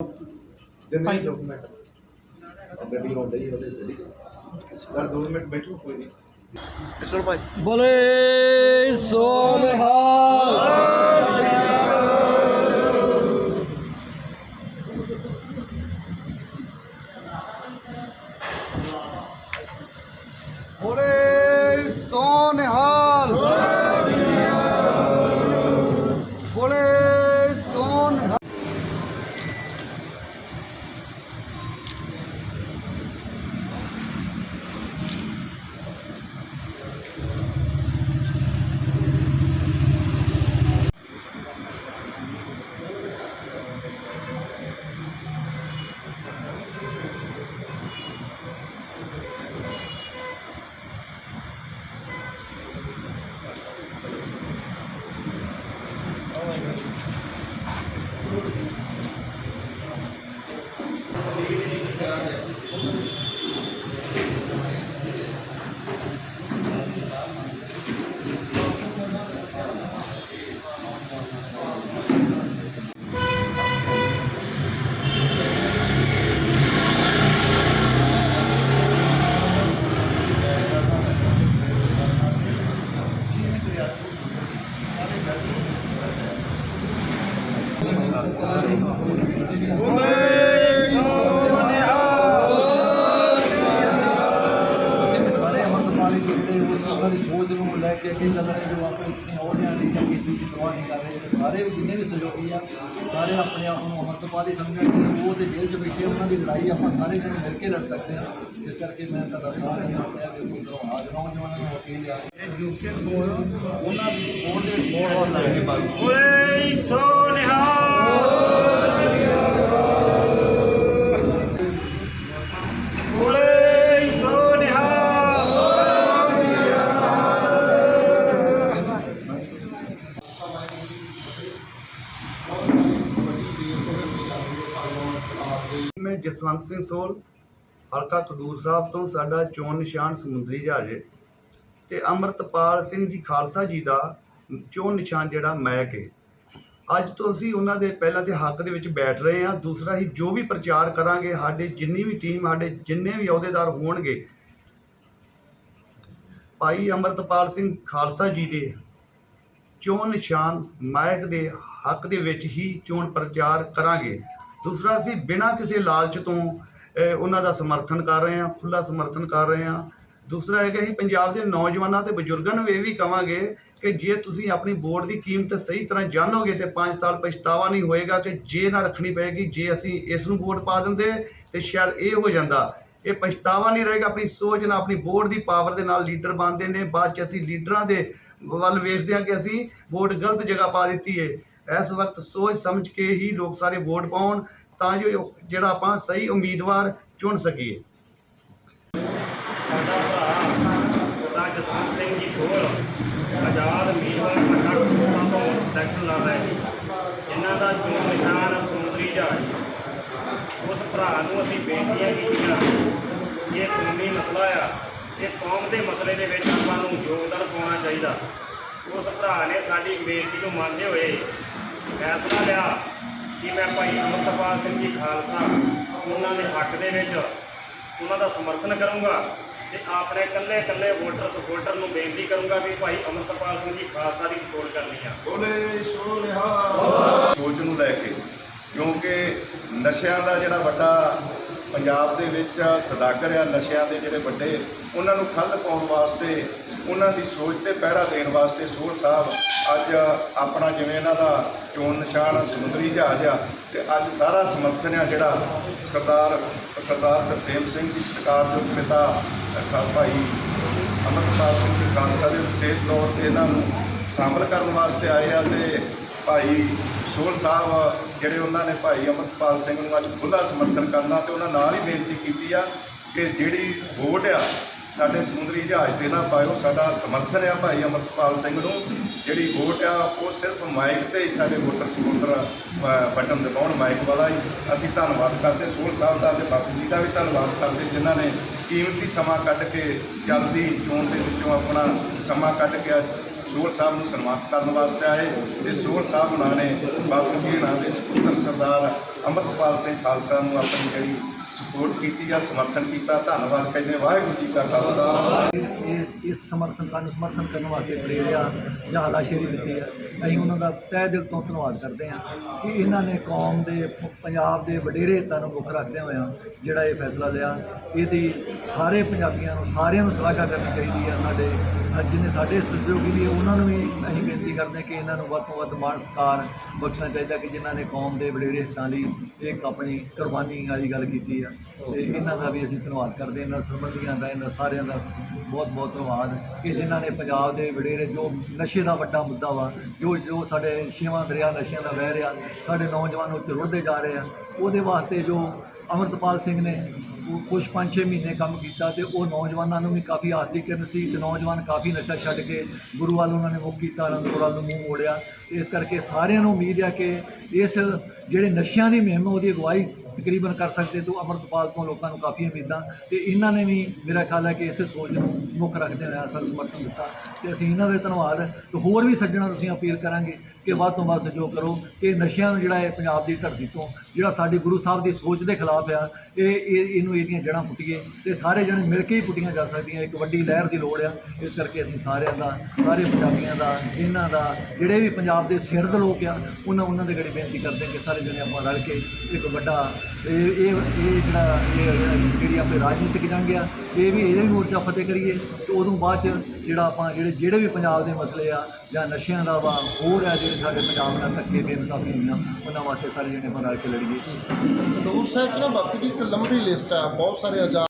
ਦਿੰਦੇ ਹੀ ਡਾਕੂਮੈਂਟ ਗੱਡੀ ਆਉਣ ਡਈ ਉਹਦੇ ਗੱਡੀ ਸਰ 2 ਮਿੰਟ ਬੈਠੋ ਕੋਈ ਨਹੀਂ। ਚਲੋ ਭਾਈ। ਬੋਲੇ ਸੋਨਹਾਲ ਬੋਲੇ ਸੋਨਿਹਾਲ ਬੋਲੇ ਸੋਨਿਹਾਲ ਸਾਰੇ ਅਮਰਤਪਾਲੀ ਜਿਹੜੇ ਉਹ ਉਹਨਾਂ ਦੀ ਸੋਚ ਨੂੰ ਲੈ ਕੇ ਅੱਗੇ ਚੱਲ ਰਹੇ ਜੋ ਆਪਣੇ ਆਪਣੇ ਅਹੁਦਿਆਂ ਦੀ ਜਾਂ ਕਿਸੇ ਦੀ ਪਰਵਾਹ ਨਹੀਂ ਕਰ ਰਹੇ ਜਿਹੜੇ ਸਾਰੇ ਵੀ ਜਿੰਨੇ ਵੀ ਸਹਿਯੋਗੀ ਆ ਸਾਰੇ ਆਪਣੇ ਆਪ ਨੂੰ ਅਮਰਤਪਾਲੀ ਸਮਝਦੇ ਨੇ ਉਹ ਤੇ ਜੇਲ੍ਹ 'ਚ ਬੈਠੇ ਉਹਨਾਂ ਦੀ ਲੜਾਈ ਆਪਾਂ ਸਾਰੇ ਜਣੇ ਮਿਲ ਕੇ ਲੜ ਸਕਦੇ ਹਾਂ ਇਸ ਕਰਕੇ ਮੈਂ ਤੁਹਾਡਾ ਸਾਰਿਆਂ ਨੂੰ ਆਪਣੇ ਅੱਗੇ ਕੋਈ ਹਾਜ਼ਰ ਨੌਜਵਾਨਾਂ ਨੂੰ ਅਪੀਲ ਆ। ਇਹ ਯੂਕੇ ਕੋਲ ਉਹਨਾਂ ਦੀ ਸਪੋਰਟ ਦੇ ਆਏ ਨੇ। ਬਾਕੀ ਓਏ ਸੋਨਿਹਾਲ ਜਸਵੰਤ ਸਿੰਘ ਸੋਲ, ਹਲਕਾ ਖਡੂਰ ਸਾਹਿਬ ਤੋਂ ਸਾਡਾ ਚੋਣ ਨਿਸ਼ਾਨ ਸਮੁੰਦਰੀ ਜਹਾਜ਼ ਹੈ ਤੇ ਅਮਰਤਪਾਲ ਸਿੰਘ ਜੀ ਖਾਲਸਾ ਜੀ ਦਾ ਚੋਣ ਨਿਸ਼ਾਨ ਜਿਹੜਾ ਮੈਕ ਹੈ ਅੱਜ ਤੋਂ ਅਸੀਂ ਉਹਨਾਂ ਦੇ ਪਹਿਲਾਂ ਦੇ ਹੱਕ ਦੇ ਵਿੱਚ ਬੈਠ ਰਹੇ ਹਾਂ। ਦੂਸਰਾ ਹੀ ਜੋ ਵੀ ਪ੍ਰਚਾਰ ਕਰਾਂਗੇ, ਸਾਡੇ ਜਿੰਨੀ ਵੀ ਟੀਮ ਸਾਡੇ ਜਿੰਨੇ ਵੀ ਅਹੁਦੇਦਾਰ ਹੋਣਗੇ, ਭਾਈ ਅਮਰਤਪਾਲ ਸਿੰਘ ਖਾਲਸਾ ਜੀ ਦੇ ਚੋਣ ਨਿਸ਼ਾਨ ਮਾਇਕ ਦੇ ਹੱਕ ਦੇ ਵਿੱਚ ਹੀ ਚੋਣ ਪ੍ਰਚਾਰ ਕਰਾਂਗੇ। ਦੂਸਰਾ ਅਸੀਂ ਬਿਨਾਂ ਕਿਸੇ ਲਾਲਚ ਤੋਂ ਉਹਨਾਂ ਦਾ ਸਮਰਥਨ ਕਰ ਰਹੇ ਹਾਂ ਖੁੱਲਾ ਸਮਰਥਨ ਕਰ ਰਹੇ ਹਾਂ। ਦੂਸਰਾ ਹੈ ਕਿ ਅਸੀਂ ਪੰਜਾਬ ਦੇ ਨੌਜਵਾਨਾਂ ਤੇ ਬਜ਼ੁਰਗਾਂ ਨੂੰ ਇਹ ਵੀ ਕਵਾਂਗੇ ਕਿ ਜੇ ਤੁਸੀਂ ਆਪਣੀ ਵੋਟ ਦੀ ਕੀਮਤ ਸਹੀ ਤਰ੍ਹਾਂ ਜਾਣੋਗੇ ਤੇ 5 ਸਾਲ ਪਛਤਾਵਾ ਨਹੀਂ ਹੋਏਗਾ ਕਿ ਜੇ ਨਾ ਰੱਖਣੀ ਪਏਗੀ, ਜੇ ਅਸੀਂ ਇਸ ਨੂੰ ਵੋਟ ਪਾ ਦਿੰਦੇ ਤੇ ਸ਼ਾਇਦ ਇਹ ਹੋ ਜਾਂਦਾ। ਇਹ ਪਛਤਾਵਾ ਨਹੀਂ ਰਹੇਗਾ, ਆਪਣੀ ਸੋਚ ਨਾਲ, ਆਪਣੀ ਵੋਟ ਦੀ ਪਾਵਰ ਦੇ ਨਾਲ ਲੀਡਰ ਬਣਦੇ ਨੇ। ਬਾਅਦ ਚ ਅਸੀਂ ਲੀਡਰਾਂ ਦੇ ਵੱਲ ਵੇਖਦੇ ਹਾਂ ਕਿ ਅਸੀਂ ਵੋਟ ਗਲਤ ਜਗ੍ਹਾ ਪਾ ਦਿੱਤੀ ਹੈ ਇਸ ਵਕਤ ਸੋਚ ਸਮਝ ਕੇ ਹੀ ਲੋਕ ਸਾਰੇ ਵੋਟ ਪਾਉਣ ਤਾਂ ਜੋ ਜਿਹੜਾ ਆਪਾਂ ਸਹੀ ਉਮੀਦਵਾਰ ਚੁਣ ਸਕੀਏ। ਸਾਡਾ ਭਰਾ ਸਰਦਾਰ ਜਸਵੰਤ ਸਿੰਘ ਜੀ ਸੋਹਲ ਆਜ਼ਾਦ ਉਮੀਦਵਾਰ ਹਲਕਾ ਕਪੂਰਥਲਾ ਤੋਂ ਇਲੈਕਸ਼ਨ ਲੜ ਰਹੇ ਨੇ ਇਹਨਾਂ ਦਾ ਚੋਣ ਨਿਸ਼ਾਨ ਸਮੁੰਦਰੀ ਜਹਾਜ਼, ਉਸ ਭਰਾ ਨੂੰ ਅਸੀਂ ਬੇਨਤੀਆਂ ਕੀਤੀਆਂ ਇਹ ਕਾਨੂੰਨੀ ਮਸਲਾ ਆ, ਇਹ ਕੌਮ ਦੇ ਮਸਲੇ ਦੇ ਵਿੱਚ ਆਪਾਂ ਨੂੰ ਯੋਗਦਾਨ ਪਾਉਣਾ ਚਾਹੀਦਾ। ਉਸ ਭਰਾ ਨੇ ਸਾਡੀ ਬੇਨਤੀ ਨੂੰ ਮੰਨਦੇ ਹੋਏ ਫੈਸਲਾ ਲਿਆ ਕਿ ਮੈਂ ਭਾਈ ਅਮਰਤਪਾਲ ਸਿੰਘ ਜੀ ਖਾਲਸਾ ਉਹਨਾਂ ਦੇ ਹੱਕ ਦੇ ਵਿੱਚ ਉਹਨਾਂ ਦਾ ਸਮਰਥਨ ਕਰੂੰਗਾ ਤੇ ਆਪਣੇ ਇਕੱਲੇ ਇਕੱਲੇ ਵੋਟਰ ਸਪੋਰਟਰ ਨੂੰ ਬੇਨਤੀ ਕਰੂੰਗਾ ਵੀ ਭਾਈ ਅਮਰਤਪਾਲ ਸਿੰਘ ਜੀ ਖਾਲਸਾ ਦੀ ਸਪੋਰਟ ਕਰਨੀ ਆ। ਬੋਲੇ ਸੋਨਿਹਾਲ ਸੋਚ ਨੂੰ ਲੈ ਕੇ ਕਿਉਂਕਿ ਨਸ਼ਿਆਂ ਦਾ ਜਿਹੜਾ ਵੱਡਾ ਪੰਜਾਬ ਦੇ ਵਿੱਚ ਸਦਾਗਰ ਆ, ਨਸ਼ਿਆਂ ਦੇ ਜਿਹੜੇ ਵੱਡੇ, ਉਹਨਾਂ ਨੂੰ ਖੱਲ ਪਾਉਣ ਵਾਸਤੇ, ਉਹਨਾਂ ਦੀ ਸੋਚ ਤੇ ਪਹਿਰਾ ਦੇਣ ਵਾਸਤੇ ਸੋਹਲ ਸਾਹਿਬ ਅੱਜ ਆਪਣਾ ਜਿਵੇਂ ਇਹਨਾਂ ਦਾ ਚੋਣ ਨਿਸ਼ਾਨ ਸਮੁੰਦਰੀ ਜਹਾਜ਼ ਆ, ਤੇ ਅੱਜ ਸਾਰਾ ਸਮਰਥਨ ਆ ਜਿਹੜਾ ਸਰਦਾਰ ਸਰਦਾਰ ਤਰਸੇਮ ਸਿੰਘ ਜੀ ਸਰਕਾਰ ਦੇ ਪਿਤਾ ਭਾਈ ਅਮਰਪਾਲ ਸਿੰਘ ਜੀ ਖਾਲਸਾ ਦੇ ਵਿਸ਼ੇਸ਼ ਤੌਰ ਤੇ ਇਹਨਾਂ ਨੂੰ ਸ਼ਾਮਲ ਕਰਨ ਵਾਸਤੇ ਆਏ ਆ, ਤੇ ਭਾਈ ਸੋਹਲ ਸਾਹਿਬ ਜਿਹੜੇ ਉਹਨਾਂ ਨੇ ਭਾਈ ਅਮਰਪਾਲ ਸਿੰਘ ਨੂੰ ਅੱਜ ਖੁੱਲ੍ਹਾ ਸਮਰਥਨ ਕਰਨਾ ਤੇ ਉਹਨਾਂ ਨਾਲ ਹੀ ਬੇਨਤੀ ਕੀਤੀ ਆ ਕਿ ਜਿਹੜੀ ਵੋਟ ਆ, ਸਾਡੇ ਸਮੁੰਦਰੀ ਜਹਾਜ਼ ਤੇ ਨਾ ਪਾਇਓ, ਸਾਡਾ ਸਮਰਥਨ ਆ ਭਾਈ ਅਮਰਪਾਲ ਸਿੰਘ ਨੂੰ। ਜਿਹੜੀ ਵੋਟ ਆ, ਉਹ ਸਿਰਫ ਮਾਈਕ ਤੇ ਹੀ ਸਾਡੇ ਵੋਟਰ ਸਮੁੰਦਰ ਬਟਨ ਦਬਾਉਣ ਮਾਈਕ ਵਾਲਾ ਹੀ। ਅਸੀਂ ਧੰਨਵਾਦ ਕਰਦੇ ਸੋਹਲ ਸਾਹਿਬ ਦਾ ਤੇ ਬਾਪੂ ਜੀ ਦਾ ਵੀ ਧੰਨਵਾਦ ਕਰਦੇ, ਜਿਨ੍ਹਾਂ ਨੇ ਕੀਮਤੀ ਸਮਾਂ ਕੱਢ ਕੇ ਜਲਦੀ ਚੋਣ ਦੇ ਵਿੱਚੋਂ ਆਪਣਾ ਸਮਾਂ ਕੱਢ ਕੇ ਸੋਹਲ ਸਾਹਿਬ ਨੂੰ ਸਨਮਾਨਿਤ ਕਰਨ ਵਾਸਤੇ ਆਏ ਤੇ ਸੋਹਲ ਸਾਹਿਬ ਉਹਨਾਂ ਨੇ ਬਾਪੂ ਜੀ ਨਾਲ ਦੇ ਸਪੁੱਤਰ ਸਰਦਾਰ ਅੰਮ੍ਰਿਤਪਾਲ ਸਿੰਘ ਖਾਲਸਾ ਨੂੰ ਆਪਣੀ ਜਿਹੜੀ ਸਪੋਰਟ ਕੀਤੀ ਜਾਂ ਸਮਰਥਨ ਕੀਤਾ, ਧੰਨਵਾਦ ਕਹਿੰਦੇ ਵਾਹਿਗੁਰੂ ਜੀ ਕਾ ਖਾਲਸਾ। ਇਹ- ਇਸ ਸਮਰਥਨ ਸਾਨੂੰ ਸਮਰਥਨ ਕਰਨ ਵਾਸਤੇ ਪ੍ਰੇਰਿਆ ਜਾਂ ਹਲਾਸ਼ੇਰੀ ਦਿੱਤੀ ਹੈ। ਅਸੀਂ ਉਹਨਾਂ ਦਾ ਤਹਿ ਦਿਲ ਤੋਂ ਧੰਨਵਾਦ ਕਰਦੇ ਹਾਂ ਕਿ ਇਹਨਾਂ ਨੇ ਕੌਮ ਦੇ, ਪੰਜਾਬ ਦੇ ਵਡੇਰੇ ਹਿੱਤਾਂ ਨੂੰ ਮੁੱਖ ਰੱਖਦੇ ਹੋਇਆ ਜਿਹੜਾ ਇਹ ਫੈਸਲਾ ਲਿਆ। ਇਹਦੀ ਸਾਰੇ ਪੰਜਾਬੀਆਂ ਨੂੰ, ਸਾਰਿਆਂ ਨੂੰ ਸ਼ਲਾਘਾ ਕਰਨੀ ਚਾਹੀਦੀ ਹੈ। ਸਾਡੇ, ਸਾ- ਜਿੰਨੇ ਸਾਡੇ ਸਹਿਯੋਗੀ ਵੀ, ਉਹਨਾਂ ਨੂੰ ਵੀ ਅਸੀਂ ਬੇਨਤੀ ਕਰਦੇ ਹਾਂ ਕਿ ਇਹਨਾਂ ਨੂੰ ਵੱਧ ਤੋਂ ਵੱਧ ਮਾਣ, ਸਤਿਕਾਰ ਬਖਸ਼ਣਾ ਚਾਹੀਦਾ ਕਿ ਜਿਨ੍ਹਾਂ ਨੇ ਕੌਮ ਦੇ ਵਡੇਰੇ ਹਿੱਤਾਂ ਲਈ ਇੱਕ ਆਪਣੀ ਕੁਰਬਾਨੀ ਵਾਲੀ ਗੱਲ ਕੀਤੀ ਆ। ਤੇ ਇਹਨਾਂ ਦਾ ਵੀ ਅਸੀਂ ਧੰਨਵਾਦ ਕਰਦੇ ਇਹਨਾਂ ਸੰਬੰਧੀਆਂ ਦਾ, ਇਹਨਾਂ ਸਾਰਿਆਂ ਦਾ ਬਹੁਤ ਬਹੁਤ ਧੰਨਵਾਦ ਕਿ ਜਿਨ੍ਹਾਂ ਨੇ ਪੰਜਾਬ ਦੇ ਵਡੇਰੇ ਜੋ ਨਸ਼ੇ ਦਾ ਵੱਡਾ ਮੁੱਦਾ ਵਾ, ਜੋ ਜੋ ਸਾਡੇ ਛੇਵਾਂ ਦਰਿਆ ਨਸ਼ਿਆਂ ਦਾ ਵਹਿ ਰਿਹਾ, ਸਾਡੇ ਨੌਜਵਾਨ ਉੱਤੇ ਰੁੜਦੇ ਜਾ ਰਹੇ ਆ, ਉਹਦੇ ਵਾਸਤੇ ਜੋ ਅਮਰਤਪਾਲ ਸਿੰਘ ਨੇ ਉਹ ਕੁਝ 5-6 ਮਹੀਨੇ ਕੰਮ ਕੀਤਾ ਤੇ ਉਹ ਨੌਜਵਾਨਾਂ ਨੂੰ ਵੀ ਕਾਫੀ ਆਸ ਦੀ ਕਿਰਨ ਸੀ, ਤੇ ਨੌਜਵਾਨ ਕਾਫੀ ਨਸ਼ਾ ਛੱਡ ਕੇ ਗੁਰੂ ਵੱਲ ਉਹਨਾਂ ਨੇ ਮੁੱਖ ਕੀਤਾ, ਅਨੰਦਪੁਰ ਵੱਲ ਨੂੰ ਮੂੰਹ ਮੋੜਿਆ। ਇਸ ਕਰਕੇ ਸਾਰਿਆਂ ਨੂੰ ਉਮੀਦ ਹੈ ਕਿ ਇਸ ਜਿਹੜੇ ਨਸ਼ਿਆਂ ਦੀ ਮੁਹਿੰਮ ਉਹਦੀ ਅਗਵਾਈ ਤਕਰੀਬਨ ਕਰ ਸਕਦੇ ਤੋਂ ਅਮਰਤਪਾਲ ਤੋਂ ਲੋਕਾਂ ਨੂੰ ਕਾਫੀ ਉਮੀਦਾਂ ਤੇ ਇਹਨਾਂ ਨੇ ਵੀ ਮੇਰਾ ਖਿਆਲ ਹੈ ਕਿ ਇਸੇ ਸੋਚ ਨੂੰ ਮੁੱਖ ਰੱਖਦੇ ਹੋਇਆ ਸਾਨੂੰ ਸਮਰਥਨ ਦਿੱਤਾ ਤੇ ਅਸੀਂ ਇਹਨਾਂ ਦੇ ਧੰਨਵਾਦ ਤੇ ਹੋਰ ਵੀ ਸੱਜਣਾ ਤੁਸੀਂ ਅਪੀਲ ਕਰਾਂਗੇ ਕਿ ਵੱਧ ਤੋਂ ਵੱਧ ਸਹਿਯੋਗ ਕਰੋ ਕਿ ਨਸ਼ਿਆਂ ਨੂੰ ਜਿਹੜਾ ਹੈ ਪੰਜਾਬ ਦੀ ਧਰਤੀ ਤੋਂ, ਜਿਹੜਾ ਸਾਡੇ ਗੁਰੂ ਸਾਹਿਬ ਦੀ ਸੋਚ ਦੇ ਖਿਲਾਫ ਆ, ਇਹ ਇਹ, ਇਹਨੂੰ ਇਹਦੀਆਂ ਜੜ੍ਹਾਂ ਪੁੱਟੀਏ ਤੇ ਸਾਰੇ ਜਣੇ ਮਿਲ ਕੇ ਹੀ ਪੁੱਟੀਆਂ ਜਾ ਸਕਦੀਆਂ, ਇੱਕ ਵੱਡੀ ਲਹਿਰ ਦੀ ਲੋੜ ਆ। ਇਸ ਕਰਕੇ ਅਸੀਂ ਸਾਰਿਆਂ ਦਾ, ਸਾਰੇ ਪੰਜਾਬੀਆਂ ਦਾ, ਇਹਨਾਂ ਦਾ, ਜਿਹੜੇ ਵੀ ਪੰਜਾਬ ਦੇ ਸਿਰਦ ਲੋਕ ਆ, ਉਹਨਾਂ ਉਹਨਾਂ ਦੇ ਗੜੀ ਬੇਨਤੀ ਕਰਦੇ ਕਿ ਸਾਰੇ ਜਣੇ ਆਪਾਂ ਰਲ ਕੇ ਇੱਕ ਵੱਡਾ, ਇਹ ਇਹ ਜਿਹੜਾ, ਇਹ ਜਿਹੜੀ ਆਪਣੀ ਰਾਜਨੀਤਿਕ ਜੰਗ ਆ, ਇਹ ਵੀ ਇਹਦੇ ਵੀ ਮੋਰਚਾ ਫਤਿਹ ਕਰੀਏ ਤੇ ਉਦੋਂ ਬਾਅਦ ਚ ਜਿਹੜਾ ਆਪਾਂ, ਜਿਹੜੇ ਜਿਹੜੇ ਵੀ ਪੰਜਾਬ ਦੇ ਮਸਲੇ ਆ ਜਾਂ ਨਸ਼ਿਆਂ ਦਾ ਵਾ, ਹੋਰ ਆ, ਜਿਹੜੇ ਸਾਡੇ ਪੰਜਾਬ ਨਾਲ ਧੱਕੇ ਬੇਇਨਸਾਫੀ ਹੋਈਆਂ ਉਹਨਾਂ ਵਾਸਤੇ ਸਾਰੇ ਜਣੇ ਆਪਾਂ ਰਲ ਕੇ ਲੜੀਏ। ਹਜ਼ੂਰ ਸਾਹਿਬ 'ਚ ਨਾ ਬਾਪੂ ਦੀ ਇੱਕ ਲੰਬੀ ਲਿਸਟ ਆ, ਬਹੁਤ ਸਾਰੇ ਆਜ਼ਾਦ